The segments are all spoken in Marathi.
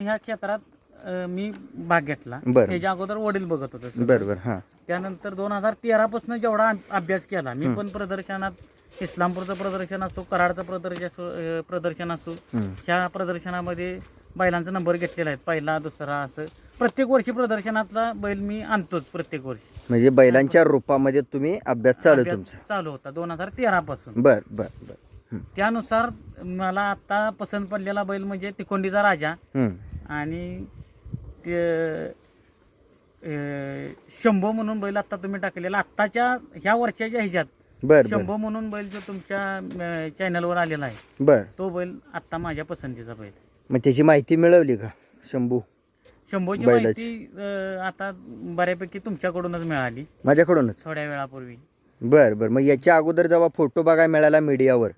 ह्या क्षेत्रात अ, मी भाग घेतला बरं. त्याच्या अगोदर वडील बघत होते सगळं. बरं बरं हां त्यानंतर दोन हजार तेरा पासून जेवढा अभ- अभ्यास केला मी पण प्रदर्शनात इस्लामपूरचं प्रदर्शन असो कराडचं प्रदर्शन असो अ, प्रदर्शन असो हम्म. ह्या प्रदर्शनामध्ये बैलांचा नंबर घेतलेला आहे पहिला दुसरा असं प्रत्येक वर्षी प्रदर्शनातला बैल मी आणतोच प्रत्येक वर्षी म्हणजे बैलांच्या रूपामध्ये तुम्ही अभ्यास चालू आहे अभ्यास तुमचा चालू होता दोन हजार तेरा पासून बर बर बर. त्यानुसार मला आता पसंत पडलेला बैल म्हणजे तिकोंडीचा राजा. आणि ते शंभो म्हणून बैल आता तुम्ही टाकलेला. आत्ताच्या ह्या वर्षाच्या ह्याच्यात बर शंभो म्हणून बैल जो तुमच्या चॅनलवर आलेला आहे बर. तो बैल आत्ता माझ्या पसंतीचा बैल मग त्याची माहिती मिळवली का शंभू? शंभोची. माहिती आता बऱ्यापैकी तुमच्याकडूनच मिळाली. माझ्याकडूनच? थोड्या वेळापूर्वी. बर बर. मग याच्या अगोदर जेव्हा फोटो बघायला मिळाला मीडियावर.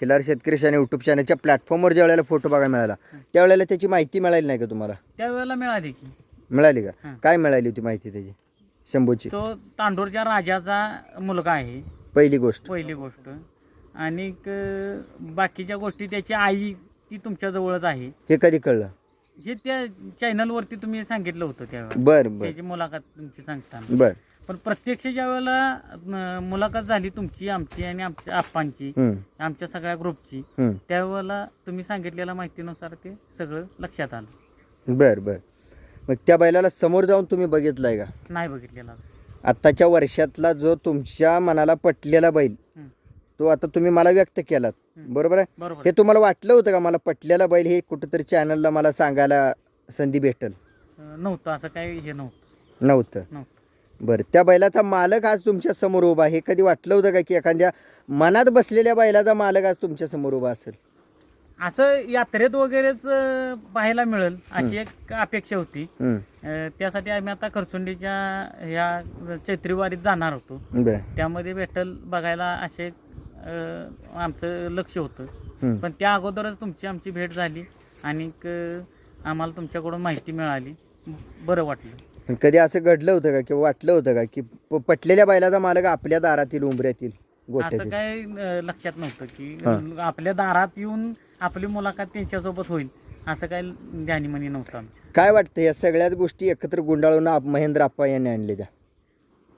खिलार शेतकरी आणि युट्यूब चॅनलच्या प्लॅटफॉर्मवर ज्या वेळेला फोटो बघायला मिळाला त्यावेळेला त्याची माहिती मिळाली नाही का तुम्हाला? त्यावेळेला मिळाली की. मिळाली का. काय मिळाली होती माहिती त्याची? शंभूची. तो तांडूरच्या राजाचा मुलगा आहे. पहिली गोष्ट. पहिली गोष्ट. आणि बाकीच्या गोष्टी त्याची आई ती तुमच्या जवळच आहे. हे कधी कळलं? हे त्या चॅनलवरती तुम्ही सांगितलं होतं त्यावेळेला. बर बर. त्याची मुलाखत तुमची सांगताना. बर. पण प्रत्यक्ष ज्या वेळेला मुलाखत झाली तुमची आमची आणि आमच्या आप्पांची आमच्या सगळ्या ग्रुपची. त्यावेळेला तुम्ही सांगितलेल्या माहितीनुसार ते सगळं लक्षात आलं. बर बर. मग त्या बैलाला समोर जाऊन तुम्ही बघितलाय का? नाही बघितलेलं आत्ताच्या वर्षातला जो तुमच्या मनाला पटलेला बैल. तो आता तुम्ही मला व्यक्त केलात. बरोबर आहे? हे तुम्हाला वाटलं होतं का मला पटलेला बैल हे कुठंतरी चॅनलला मला सांगायला संधी भेटल? नव्हतं असं काही हे नव्हतं. नव्हतं. बरं त्या बैलाचा मालक आज तुमच्यासमोर उभा आहे. हे कधी वाटलं होतं का की एखाद्या मनात बसलेल्या बैलाचा मालक आज तुमच्यासमोर उभा असेल? असं यात्रेत वगैरेच पाहायला मिळेल अशी एक अपेक्षा होती. अं, त्यासाठी आम्ही आता खरसुंडीच्या ह्या चैत्रीवारीत जाणार होतो. बरं. त्यामध्ये भेटल बघायला असे अं, आमचं लक्ष होतं. पण त्या अगोदरच तुमची आमची भेट झाली आणि आम्हाला तुमच्याकडून माहिती मिळाली. बरं वाटलं. पण कधी असं घडलं होतं का किंवा वाटलं होतं का की प- पटलेल्या बैलाचा मालक आपल्या दारातील उंबऱ्यातील असं गोठ्यातील काय अं, लक्षात नव्हतं की. आपल्या दारात येऊन आपली मुलाखत त्यांच्यासोबत होईल असं काय ध्यानीमनी नव्हतं आमच्या काय वाटतं या सगळ्याच गोष्टी एकत्र गुंडाळून आप- महेंद्र आप्पा यांनी आणलेल्या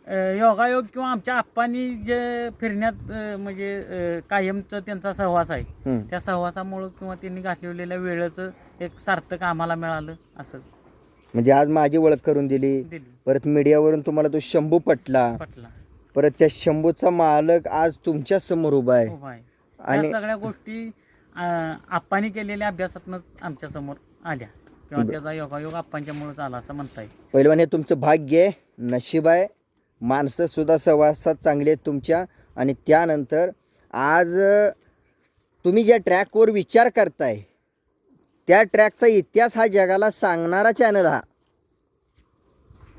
अ, योगायोग किंवा आमच्या आप्पांनी जे फिरण्यात अ, म्हणजे अ, कायमचं त्यांचा सहवास आहे. त्या सहवासामुळं किंवा त्यांनी घातलेल्या वेळेचं एक सार्थक आम्हाला मिळालं असं म्हणजे आज माझी ओळख करून दिली. दिली. परत मीडियावरून तुम्हाला तो शंभू पटला. पटला. परत त्या शंभूचा मालक आज तुमच्यासमोर उभा आहे. उभा आहे. आणि- सगळ्या गोष्टी अ, आप्पांनी केलेल्या अभ्यासातूनच आमच्यासमोर आल्या. किंवा त्याचा योगायोग आप्पांच्यामुळेच आला असं म्हणता येईल. पहिलवान हे तुमचं भाग्य आहे. नशीब आहे. माणसं सुद्धा सहवासात चांगली आहेत तुमच्या. आणि त्यानंतर आज अं, तुम्ही ज्या ट्रॅकवर विचार करताय त्या ट्रॅकचा इतिहास हा जगाला सांगणारा चॅनल हा.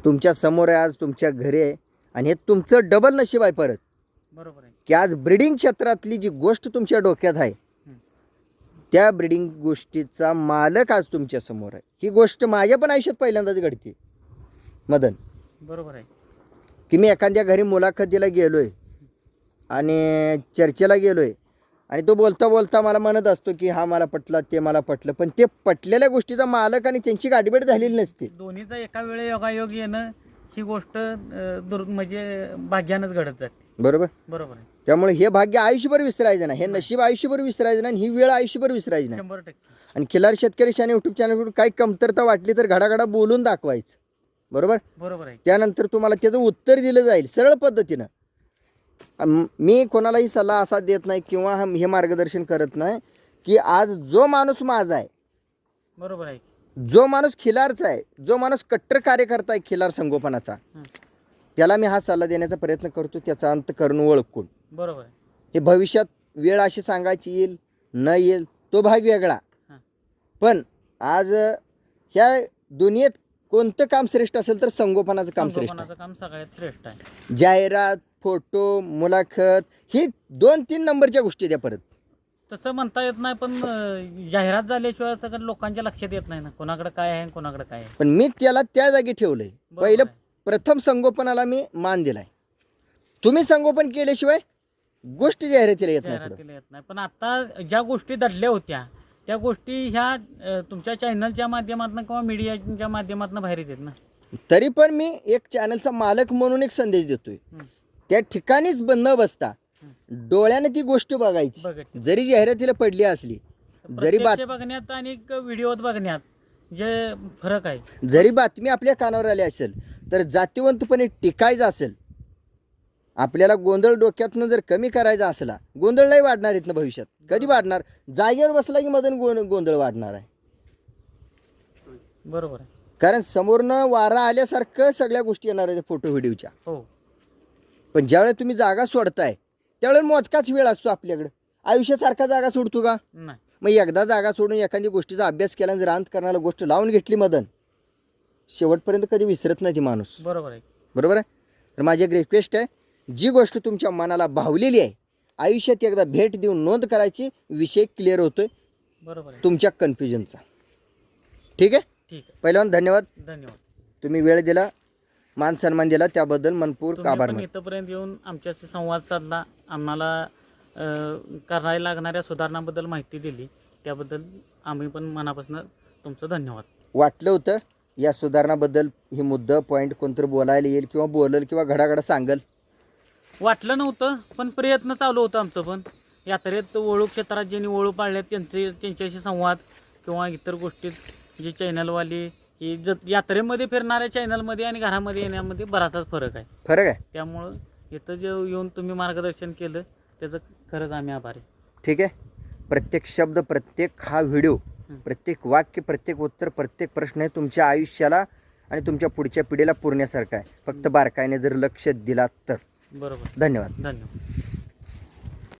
तुमच्यासमोर आहे आज तुमच्या घरी आहे. आणि हे तुमचं डबल नशीब आहे परत. बरोबर आहे. की आज ब्रिडिंग क्षेत्रातली जी गोष्ट तुमच्या डोक्यात आहे. त्या ब्रिडिंग गोष्टीचा मालक आज तुमच्यासमोर आहे. ही गोष्ट माझ्या पण आयुष्यात पहिल्यांदाच घडते. मदन. बरोबर आहे. की मी एखाद्या घरी मुलाखतीला गेलोय आणि चर्चेला गेलोय. आणि तो बोलता बोलता मला म्हणत असतो की हा मला पटला ते मला पटलं. पण ते पटलेल्या गोष्टीचा मालक आणि त्यांची गाठभेट झालेली नसते. दोन्हीचा एका वेळे योगायोग येणं ही गोष्ट दुर म्हणजे भाग्यानंच घडत जाते. बरोबर? बरोबर आहे. त्यामुळे हे भाग्य आयुष्यभर विसरायचं नाही. हे नशीब आयुष्यभर विसरायचं नाही आणि ही वेळ आयुष्यभर विसरायची नाही. शंभर टक्के. आणि खिलार शेतकरी शाने यूट्यूब चॅनलकडून काही कमतरता वाटली तर घडाघडा बोलून दाखवायचं. बरोबर? बरोबर आहे. त्यानंतर तुम्हाला त्याचं उत्तर दिलं जाईल सरळ पद्धतीनं. मी कोणालाही सल्ला असा देत नाही किंवा हे मार्गदर्शन करत नाही की आज जो माणूस माझा आहे बरोबर आहे जो माणूस खिलारचा आहे जो माणूस कट्टर कार्यकर्ता आहे खिलार संगोपनाचा. त्याला मी हा सल्ला देण्याचा प्रयत्न करतो त्याचा अंत करून ओळखून बरोबर आहे हे भविष्यात वेळ अशी सांगायची येईल न येईल तो भाग वेगळा. पण आज ह्या दुनियेत कोणतं काम श्रेष्ठ असेल तर संगोपनाचं काम श्रेष्ठ. संगोपनाचं काम सगळ्यात श्रेष्ठ आहे जाहिरात फोटो मुलाखत ही दोन तीन नंबरच्या गोष्टी द्या परत. तसं म्हणता येत नाही पण अं, जाहिरात झाल्याशिवाय सगळं लोकांच्या लक्षात येत नाही ना. कोणाकडे काय आहे आणि कोणाकडे काय आहे. पण मी त्याला त्या जागी ठेवलंय. बरोबर पहिलं आहे. प्रथम संगोपनाला मी मान दिलाय. तुम्ही संगोपन केल्याशिवाय गोष्टी जाहिरातीला येत नाही पुढं. जाहिरातीला येत नाही. पण आता ज्या गोष्टी दडल्या होत्या त्या गोष्टी ह्या अ, तुमच्या चॅनलच्या माध्यमातून किंवा मीडियाच्या माध्यमातून बाहेर येतात ना? तरी पण मी एक चॅनलचा मालक म्हणून एक संदेश देतोय. हं. त्या ठिकाणीच ब- न बसता डोळ्याने ती गोष्ट बघायची. जरी जाहिरातीला पडली असली जरी बात प्रत्यक्ष बघण्यात आणि व्हिडिओत बघण्यात जे फरक आहे. जरी बातमी आपल्या कानावर आली असेल तर जातीवंतपणे टिकायचं असेल आपल्याला गोंधळ डोक्यातनं जर कमी करायचा असला गोंधळ नाही वाढणार इथनं भविष्यात. कधी वाढणार? जागेवर बसला की मधून गों गोंधळ वाढणार आहे. बरोबर आहे. कारण समोरनं वारा आल्यासारखं सगळ्या गोष्टी येणार आहेत फोटो व्हिडिओच्या. हो. पण ज्यावेळेस तुम्ही जागा सोडताय त्यावेळेस मोजकाच वेळ असतो आपल्याकडं. आयुष्यासारखा जागा सोडतो का? नाही. मग एकदा जागा सोडून एखादी गोष्टीचा अभ्यास केला आणि जर अंत करण्याला गोष्ट लावून घेतली मदन शेवटपर्यंत कधी विसरत नाही ती माणूस. बरोबर आहे. बरोबर आहे? तर माझी एक रिक्वेस्ट आहे जी गोष्ट तुमच्या मनाला भावलेली आहे आयुष्यात एकदा भेट देऊन नोंद करायची विषय क्लिअर होतोय बरोबर आहे. तुमच्या कन्फ्युजनचा ठीक आहे? ठीक आहे. पहिल्यावर धन्यवाद. धन्यवाद. तुम्ही वेळ दिला मान सन्मान दिला त्याबद्दल मनपूर्वक तुम्ही पण मानतो. इथंपर्यंत येऊन आमच्याशी संवाद साधला. आम्हाला अ, करायला लागणाऱ्या सुधारणाबद्दल माहिती दिली. त्याबद्दल आम्ही पण मनापासून तुमचं धन्यवाद. वाटलं होतं या सुधारणाबद्दल ही मुद्दा पॉईंट कोणतरी बोलायला येईल किंवा बोलल किंवा घडाघडा सांगल. वाटलं नव्हतं पण प्रयत्न चालू होतं आमचं पण. यात्रेत वळू क्षेत्रात ज्यांनी वळू पाळल्यात त्यांचे त्यांच्याशी संवाद किंवा इतर गोष्टीत जी चॅनलवाली ही ज यात्रेमध्ये फिरणाऱ्या चॅनलमध्ये आणि घरामध्ये येण्यामध्ये बराचसाच फरक आहे. फरक आहे? त्यामुळं इथं जे येऊन तुम्ही मार्गदर्शन केलं त्याचं खरंच आम्ही आभारी ठीक आहे? प्रत्येक शब्द प्रत्येक हा व्हिडिओ प्रत्येक वाक्य प्रत्येक उत्तर प्रत्येक प्रश्न हे तुमच्या आयुष्याला आणि तुमच्या पुढच्या पिढीला पुरण्यासारखं आहे. फक्त बारकाईने जर लक्ष दिलात तर. बरोबर. धन्यवाद. धन्यवाद.